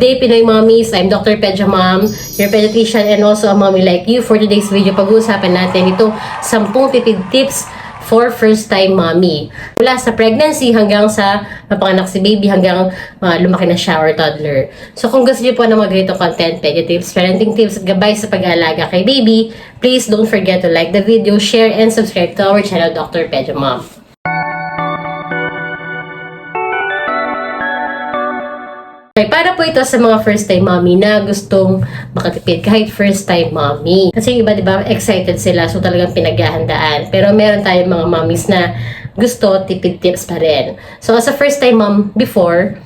day, Pinoy Mommies. I'm Dr. Pedja Mom, your pediatrician and also a mommy like you. For today's video, pag-uusapan natin itong 10 tipid tips for first-time mommy. Mula sa pregnancy hanggang sa mapanganak si baby hanggang uh, lumaki na siya or toddler. So kung gusto niyo po mga ganitong content, pedi tips, parenting tips, at gabay sa pag-aalaga kay baby, please don't forget to like the video, share, and subscribe to our channel, Dr. Pedja Mom. Okay, para po ito sa mga first time mommy na gustong makatipid kahit first time mommy. Kasi iba, di ba, excited sila so talagang pinaghahandaan. Pero meron tayong mga mommies na gusto tipid tips pa rin. So as a first time mom before,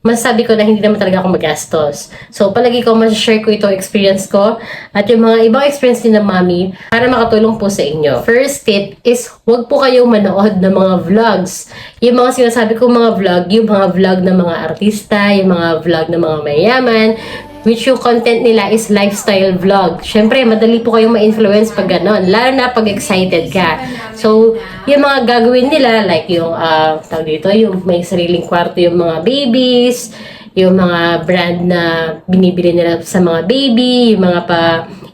masasabi ko na hindi naman talaga ako magastos. So, palagi ko share ko ito experience ko at yung mga ibang experience din ng mami para makatulong po sa inyo. First tip is huwag po kayong manood ng mga vlogs. Yung mga sinasabi ko mga vlog, yung mga vlog ng mga artista, yung mga vlog ng mga mayaman, which yung content nila is lifestyle vlog. Siyempre, madali po kayong ma-influence pag ganon, lalo na pag excited ka. So, yung mga gagawin nila, like yung, uh, tawag dito, yung may sariling kwarto yung mga babies, yung mga brand na binibili nila sa mga baby, yung mga pa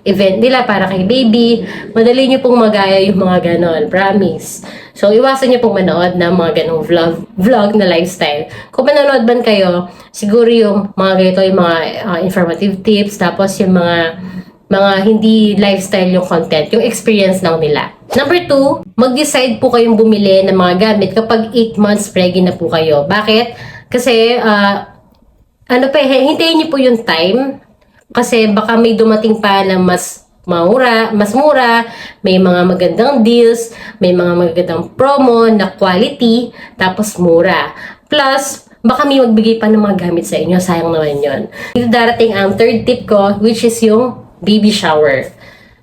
event nila para kay baby. Madali nyo pong magaya yung mga ganon, promise. So, iwasan nyo pong manood ng mga ganong vlog, vlog na lifestyle. Kung manonood man kayo, siguro yung mga ganito, yung mga uh, informative tips, tapos yung mga mga hindi lifestyle yung content, yung experience lang nila. Number two, mag-decide po kayong bumili ng mga gamit kapag 8 months pregnant na po kayo. Bakit? Kasi, uh, ano pa, hintayin niyo po yung time kasi baka may dumating pa na mas mura, mas mura, may mga magandang deals, may mga magandang promo na quality, tapos mura. Plus, baka may magbigay pa ng mga gamit sa inyo, sayang naman yon. Dito darating ang third tip ko, which is yung baby shower.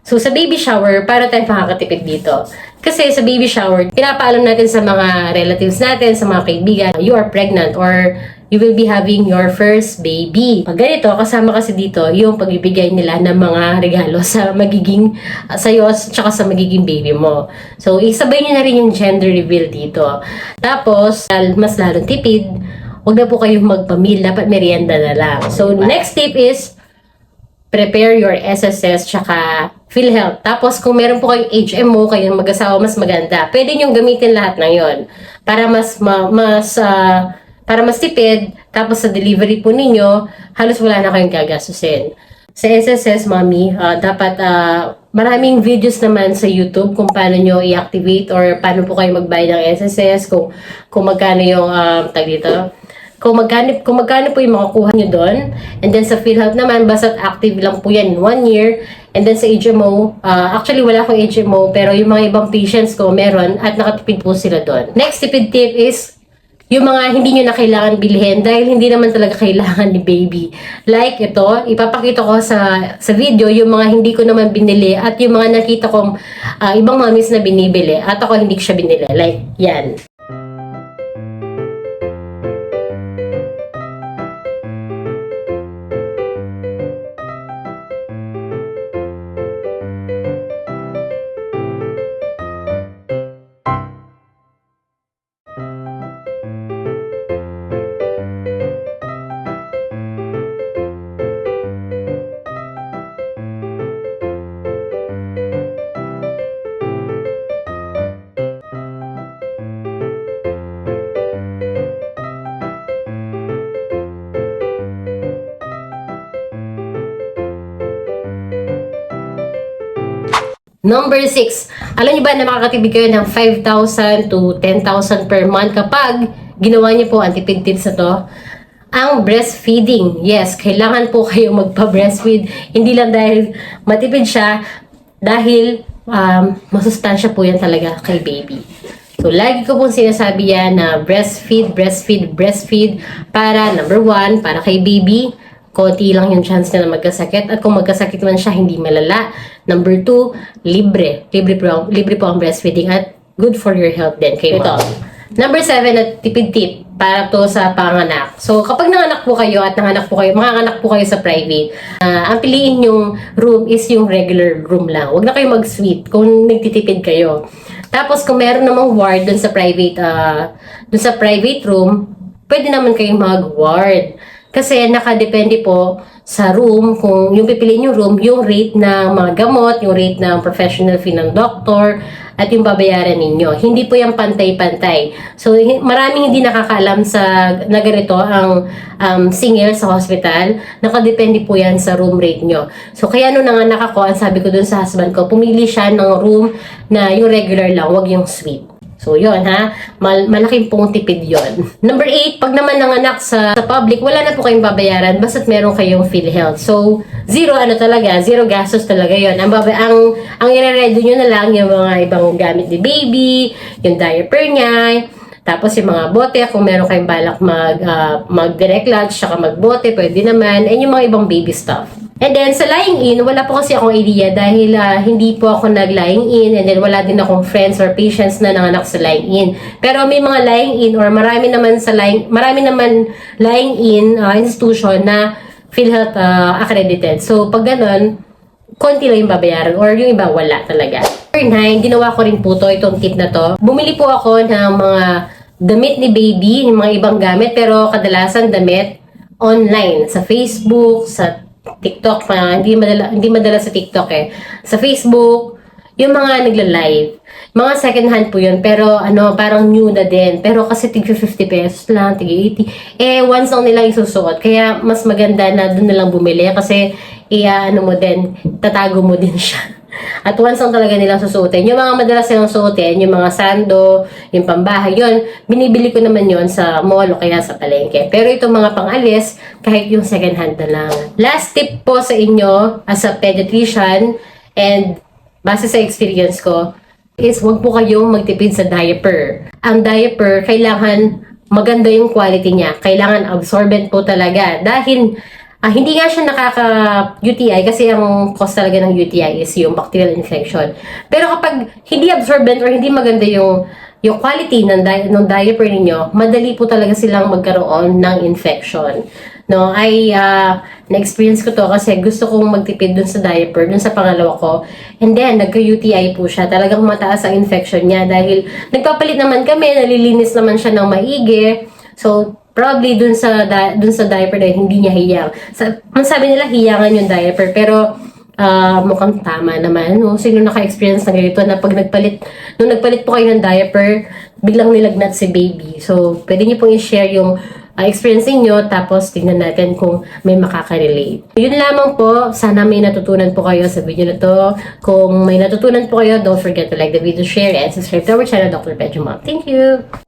So, sa baby shower, para tayo makakatipid dito. Kasi sa baby shower, pinapaalam natin sa mga relatives natin, sa mga kaibigan, you are pregnant or you will be having your first baby. Pag ganito, kasama kasi dito yung pagbibigay nila ng mga regalo sa magiging, uh, sa'yo, tsaka sa magiging baby mo. So, isabay nyo na rin yung gender reveal dito. Tapos, mas lalong tipid, huwag na po kayong magpamil, dapat merienda na lang. So, next tip is, prepare your SSS tsaka PhilHealth. Tapos kung meron po kayong HMO, kayong mag-asawa, mas maganda. Pwede nyo gamitin lahat ng yon para mas ma, mas uh, para mas tipid, tapos sa delivery po ninyo, halos wala na kayong gagastusin. Sa SSS, mami, uh, dapat uh, maraming videos naman sa YouTube kung paano nyo i-activate or paano po kayo magbayad ng SSS, kung, kung magkano yung uh, tag dito, kung magkano, kung magkano po yung makukuha nyo doon. And then sa PhilHealth naman, basta active lang po yan one year. And then sa HMO, uh, actually wala akong HMO, pero yung mga ibang patients ko meron at nakatipid po sila doon. Next tipid tip is yung mga hindi nyo na kailangan bilhin dahil hindi naman talaga kailangan ni baby. Like ito, ipapakita ko sa sa video yung mga hindi ko naman binili at yung mga nakita kong uh, ibang mommies na binibili at ako hindi ko siya binili. Like yan. Number 6, alam niyo ba na makakatibig kayo ng 5,000 to 10,000 per month kapag ginawa niyo po ang tipid tips na to? Ang breastfeeding. Yes, kailangan po kayo magpa-breastfeed. Hindi lang dahil matipid siya, dahil um, masustansya po yan talaga kay baby. So, lagi ko pong sinasabi yan na breastfeed, breastfeed, breastfeed para number one, para kay baby, konti lang yung chance na magkasakit at kung magkasakit man siya, hindi malala. Number two, libre. Libre po, libre po ang breastfeeding at good for your health din kay Ito. Number seven, at tipid tip para to sa panganak. So, kapag nanganak po kayo at nanganak po kayo, manganak po kayo sa private, uh, ang piliin yung room is yung regular room lang. Huwag na kayo mag-suite kung nagtitipid kayo. Tapos, kung meron namang ward dun sa private, uh, dun sa private room, pwede naman kayong mag-ward. Kasi nakadepende po sa room, kung yung pipiliin yung room, yung rate ng mga gamot, yung rate ng professional fee ng doctor, at yung babayaran ninyo. Hindi po yung pantay-pantay. So, maraming hindi nakakaalam sa na ganito ang um, single sa hospital. Nakadepende po yan sa room rate nyo. So, kaya nung nanganak ako, ang sabi ko dun sa husband ko, pumili siya ng room na yung regular lang, wag yung suite. So, yun ha. Mal- malaking pong tipid yon. Number 8, pag naman nanganak sa, sa public, wala na po kayong babayaran basta't meron kayong PhilHealth. So, zero ano talaga, zero gastos talaga yon. Ang, baba- ang, ang ire-redo nyo na lang yung mga ibang gamit ni baby, yung diaper niya, tapos yung mga bote, kung meron kayong balak mag, ah, mag-direct lunch, saka magbote, pwede naman. And yung mga ibang baby stuff. And then, sa lying in, wala po kasi akong idea dahil ah, hindi po ako nag-lying in and then wala din akong friends or patients na nanganak sa lying in. Pero may mga lying in or marami naman sa lying, marami naman lying in ah, institution na PhilHealth ah, accredited. So, pag ganun, konti lang yung babayaran or yung iba wala talaga. Number 9, ginawa ko rin po to, itong tip na to. Bumili po ako ng mga damit ni baby, yung mga ibang gamit, pero kadalasan damit online, sa Facebook, sa TikTok, pa, hindi madala, hindi madala sa TikTok eh. Sa Facebook, yung mga nagla-live. Mga second hand po yun, pero ano, parang new na din. Pero kasi tig 50 pesos lang, tig 80. Eh, once lang nilang isusuot. Kaya mas maganda na doon na lang bumili kasi iya ano mo din, tatago mo din siya. At once lang talaga nilang susuotin. Yung mga madalas nilang suotin, yung mga sando, yung pambahay, yun, binibili ko naman yon sa mall o kaya sa palengke. Pero itong mga pangalis, kahit yung second hand na lang. Last tip po sa inyo as a pediatrician and base sa experience ko, is wag po kayong magtipid sa diaper. Ang diaper, kailangan maganda yung quality niya. Kailangan absorbent po talaga. Dahil ah, hindi nga siya nakaka-UTI kasi ang cause talaga ng UTI is yung bacterial infection. Pero kapag hindi absorbent or hindi maganda yung yung quality ng, di- ng diaper ninyo, madali po talaga silang magkaroon ng infection. No, ay ah, na-experience ko to kasi gusto kong magtipid dun sa diaper, dun sa pangalawa ko. And then, nagka-UTI po siya. Talagang mataas ang infection niya dahil nagpapalit naman kami, nalilinis naman siya ng maigi. So, probably dun sa dun sa diaper yun, hindi niya hiyang. Sa, sabi nila hiyangan yung diaper, pero ah, mukhang tama naman. No? Sino naka-experience ng ganito na pag nagpalit, nung nagpalit po kayo ng diaper, biglang nilagnat si baby. So, pwede niyo pong i-share yung ah, experience niyo tapos tingnan natin kung may makaka-relate. Yun lamang po. Sana may natutunan po kayo sa video na to. Kung may natutunan po kayo, don't forget to like the video, share, and subscribe to our channel, Dr. Mom. Thank you!